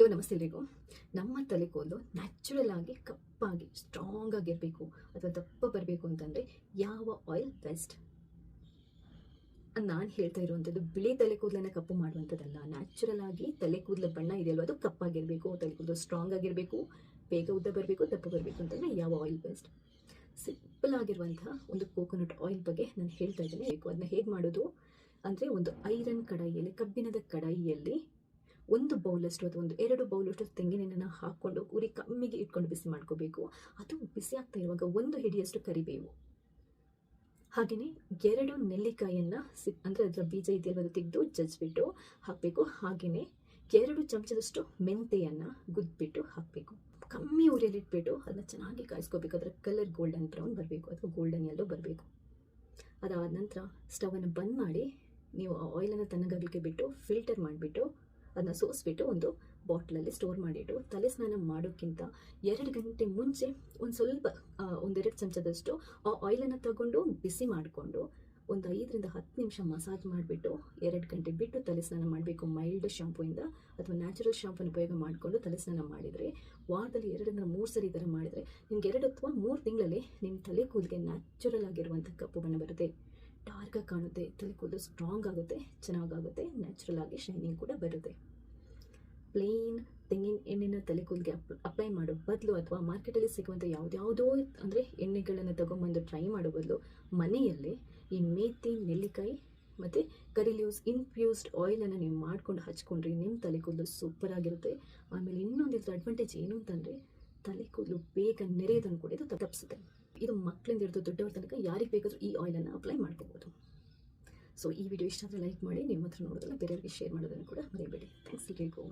Hello, ನಮಸ್ತೆ ಎಲ್ರಿಗೂ ನಮ್ಮ ತಲೆ ಕೂದಲು ನ್ಯಾಚುರಲ್ ಆಗಿ ಕಪ್ಪಾಗಿ ಸ್ಟ್ರಾಂಗ್ ಆಗಿರಬೇಕು ಅಥವಾ ದಪ್ಪ ಬರಬೇಕು ಅಂತಂದರೆ ಯಾವ ಆಯಿಲ್ ಬೆಸ್ಟ್ ನಾನು ಹೇಳ್ತಾ ಇರುವಂಥದ್ದು ಬಿಳಿ ತಲೆ ಕೂದಲನ್ನು ಕಪ್ಪು ಮಾಡುವಂಥದ್ದಲ್ಲ ನ್ಯಾಚುರಲ್ ಆಗಿ ತಲೆ ಕೂದಲ ಬಣ್ಣ ಇದೆಯಲ್ವ, ಅದು ಕಪ್ಪಾಗಿರಬೇಕು ತಲೆ ಕೂದಲು ಸ್ಟ್ರಾಂಗ್ ಆಗಿರಬೇಕು, ಬೇಗ ಉದ್ದ ಬರಬೇಕು, ದಪ್ಪ ಬರಬೇಕು ಅಂತಂದರೆ ಯಾವ ಆಯಿಲ್ ಬೆಸ್ಟ್ ಸಿಂಪಲ್ ಆಗಿರುವಂತಹ ಒಂದು ಕೋಕೋನಟ್ ಆಯಿಲ್ ಬಗ್ಗೆ ನಾನು ಹೇಳ್ತಾ ಇದ್ದೇನೆ. ಬೇಕು ಅದನ್ನ ಹೇಗೆ ಮಾಡೋದು? ಅಂದರೆ ಒಂದು ಐರನ್ ಕಡಾಯಿಯಲ್ಲಿ, ಕಬ್ಬಿಣದ ಕಡಾಯಿಯಲ್ಲಿ ಒಂದು ಬೌಲಷ್ಟು ಅಥವಾ ಒಂದು ಎರಡು ಬೌಲಷ್ಟು ತೆಂಗಿನೆಣ್ಣೆನ ಹಾಕ್ಕೊಂಡು ಉರಿ ಕಮ್ಮಿಗೆ ಇಟ್ಕೊಂಡು ಬಿಸಿ ಮಾಡ್ಕೋಬೇಕು. ಅದು ಬಿಸಿ ಆಗ್ತಾ ಇರುವಾಗ ಒಂದು ಹಿಡಿಯಷ್ಟು ಕರಿಬೇವು. ಹಾಗೆಯೇ ಎರಡು ನೆಲ್ಲಿಕಾಯಿಯನ್ನು ಸಿ, ಅಂದರೆ ಅದರ ಬೀಜ ಇದೆಯಲ್ಲ ತೆಗೆದು ಜಜ್ಜಿಬಿಟ್ಟು ಹಾಕಬೇಕು. ಹಾಗೆಯೇ ಎರಡು ಚಮಚದಷ್ಟು ಮೆಂತೆಯನ್ನು ಗುದ್ಬಿಟ್ಟು ಹಾಕಬೇಕು. ಕಮ್ಮಿ ಉರಿಯಲ್ಲಿ ಇಟ್ಬಿಟ್ಟು ಅದನ್ನ ಚೆನ್ನಾಗಿ ಕಾಯಿಸ್ಕೋಬೇಕು. ಅದರ ಕಲರ್ ಗೋಲ್ಡನ್ ಬ್ರೌನ್ ಬರಬೇಕು. ಅಥವಾ ಗೋಲ್ಡನ್ ಎಲ್ಲೋ ಬರಬೇಕು. ಅದಾದ ನಂತರ ಸ್ಟವನ್ನು ಬಂದ್ ಮಾಡಿ ನೀವು ಆಯಿಲನ್ನು ತಣ್ಣಗಾಗಲಿಕ್ಕೆ ಬಿಟ್ಟು ಫಿಲ್ಟರ್ ಮಾಡಿಬಿಟ್ಟು ಅದನ್ನ ಸೋಸಿಬಿಟ್ಟು ಒಂದು ಬಾಟ್ಲಲ್ಲಿ ಸ್ಟೋರ್ ಮಾಡಿಟ್ಟು ತಲೆ ಸ್ನಾನ ಮಾಡೋಕ್ಕಿಂತ ಎರಡು ಗಂಟೆ ಮುಂಚೆ ಒಂದು ಸ್ವಲ್ಪ ಒಂದೆರಡು ಚಮಚದಷ್ಟು ಆ ಆಯಿಲನ್ನು ತಗೊಂಡು ಬಿಸಿ ಮಾಡಿಕೊಂಡು ಒಂದು ಐದರಿಂದ ಹತ್ತು ನಿಮಿಷ ಮಸಾಜ್ ಮಾಡಿಬಿಟ್ಟು ಎರಡು ಗಂಟೆ ಬಿಟ್ಟು ತಲೆ ಸ್ನಾನ ಮಾಡಬೇಕು. ಮೈಲ್ಡ್ ಶಾಂಪೂಯಿಂದ ಅಥವಾ ನ್ಯಾಚುರಲ್ ಶಾಂಪೂನ ಉಪಯೋಗ ಮಾಡಿಕೊಂಡು ತಲೆ ಸ್ನಾನ ಮಾಡಿದರೆ, ವಾರದಲ್ಲಿ ಎರಡರಿಂದ ಮೂರು ಸರಿ ಈ ಥರ ಮಾಡಿದರೆ ನಿಮ್ಗೆ ಎರಡು ಅಥವಾ ಮೂರು ತಿಂಗಳಲ್ಲಿ ನಿಮ್ಮ ತಲೆ ಕೂದಲಿಗೆ ನ್ಯಾಚುರಲ್ ಆಗಿರುವಂಥ ಕಪ್ಪು ಬಣ್ಣ ಬರುತ್ತೆ. ಡಾರ್ಕಾಗಿ ಕಾಣುತ್ತೆ. ತಲೆ ಕೂದಲು ಸ್ಟ್ರಾಂಗ್ ಆಗುತ್ತೆ, ಚೆನ್ನಾಗಾಗುತ್ತೆ ನ್ಯಾಚುರಲ್ ಆಗಿ ಶೈನಿಂಗ್ ಕೂಡ ಬರುತ್ತೆ. ಪ್ಲೇನ್ ತೆಂಗಿನ ಎಣ್ಣೆನ ತಲೆ ಕೂದಲಿಗೆ ಅಪ್ ಅಪ್ಲೈ ಮಾಡೋ ಬದಲು ಅಥವಾ ಮಾರ್ಕೆಟಲ್ಲಿ ಸಿಗುವಂಥ ಯಾವುದ್ಯಾವುದೋ ಅಂದರೆ ಎಣ್ಣೆಗಳನ್ನು ತಗೊಂಬಂದು ಟ್ರೈ ಮಾಡೋ ಬದಲು ಮನೆಯಲ್ಲೇ ಈ ಮೇತಿ, ನೆಲ್ಲಿಕಾಯಿ ಮತ್ತು ಕರಿ ಲೀವ್ಸ್ ಇನ್ಫ್ಯೂಸ್ಡ್ ಆಯಿಲನ್ನು ನೀವು ಮಾಡ್ಕೊಂಡು ಹಚ್ಕೊಂಡ್ರೆ ನಿಮ್ಮ ತಲೆ ಕೂದಲು ಸೂಪರ್ ಆಗಿರುತ್ತೆ. ಆಮೇಲೆ ಇನ್ನೊಂದು ಅಡ್ವಾಂಟೇಜ್ ಏನು ಅಂತಂದರೆ ತಲೆ ಕೂದಲು ಬೇಗ ನೆರೆಯೋದನ್ನು ಕೂಡ ಇದು ತಪ್ಪಿಸುತ್ತೆ. ಇದು ಮಕ್ಕಳಿಂದ ಹಿಡಿದು ದೊಡ್ಡವ್ರ ತನಕ ಯಾರಿಗೆ ಬೇಕಾದರೂ ಈ ಆಯಿಲನ್ನು ಅಪ್ಲೈ ಮಾಡ್ಕೋಬೋದು. ಸೊ ಈ ವಿಡಿಯೋ ಇಷ್ಟ ಆದರೆ ಲೈಕ್ ಮಾಡಿ ನಿಮ್ಮ ಹತ್ರ ನೋಡೋದಲ್ಲ, ಬೇರೆಯವ್ರಿಗೆ ಶೇರ್ ಮಾಡೋದನ್ನು ಕೂಡ ಮರಿಬೇಡಿ. ಥ್ಯಾಂಕ್ಸ್ ಎಲ್ರಿಗೂ